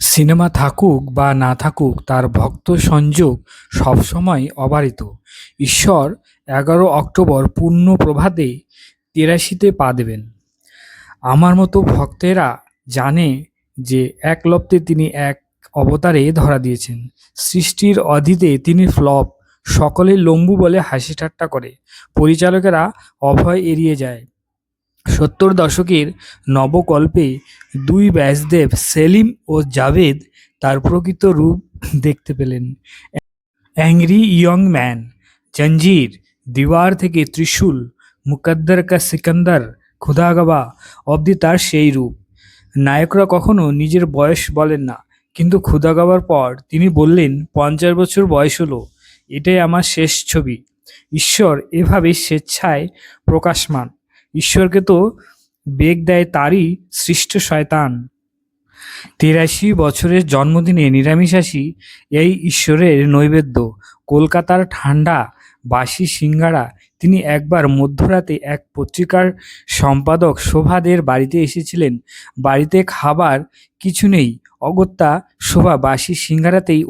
Cinema থাকুক বা না থাকুক, তার ভক্ত সংযোগ সবসময় অবারিত। ঈশ্বর এগারো অক্টোবর পূর্ণ প্রভাতে তেরাশিতে পা দেবেন। আমার মতো ভক্তেরা জানে যে এক লপ্তে তিনি এক অবতারে ধরা দিয়েছেন। সৃষ্টির অধীতে তিনি ফ্লপ, সকলে লম্বু বলে হাসি ঠাট্টা করে। পরিচালকেরা অভয় এড়িয়ে যায়। সত্তর দশকের নবকল্পে দুই ব্যাসদেব সেলিম ও জাভেদ তার প্রকৃত রূপ দেখতে পেলেন। Angry young man, Zanjeer, Deewaar থেকে ত্রিশূল, মুকদ্দর কা সিকান্দার, খুদাগবা অবধি তার সেই রূপ। নায়করা কখনো নিজের বয়স বলেন না, কিন্তু খুদাগাবার পর তিনি বললেন, পঞ্চাশ বছর বয়স হলো, এটাই আমার শেষ ছবি। ঈশ্বর এভাবে স্বেচ্ছায় প্রকাশমান। ঈশ্বরকে তো বেগ দেয় তারই সৃষ্ট শয়তান। তিরাশি বছরের জন্মদিনে নিরামিষাশী এই ঈশ্বরের নৈবেদ্য। কলকাতার ঠান্ডা বাসি সিঙ্গারা। তিনি একবার মধ্যরাতে এক পত্রিকার সম্পাদক শোভাদের বাড়িতে এসেছিলেন। বাড়িতে খাবার কিছু নেই। অগত্যা শোভা বাসি সিঙ্গারাতেই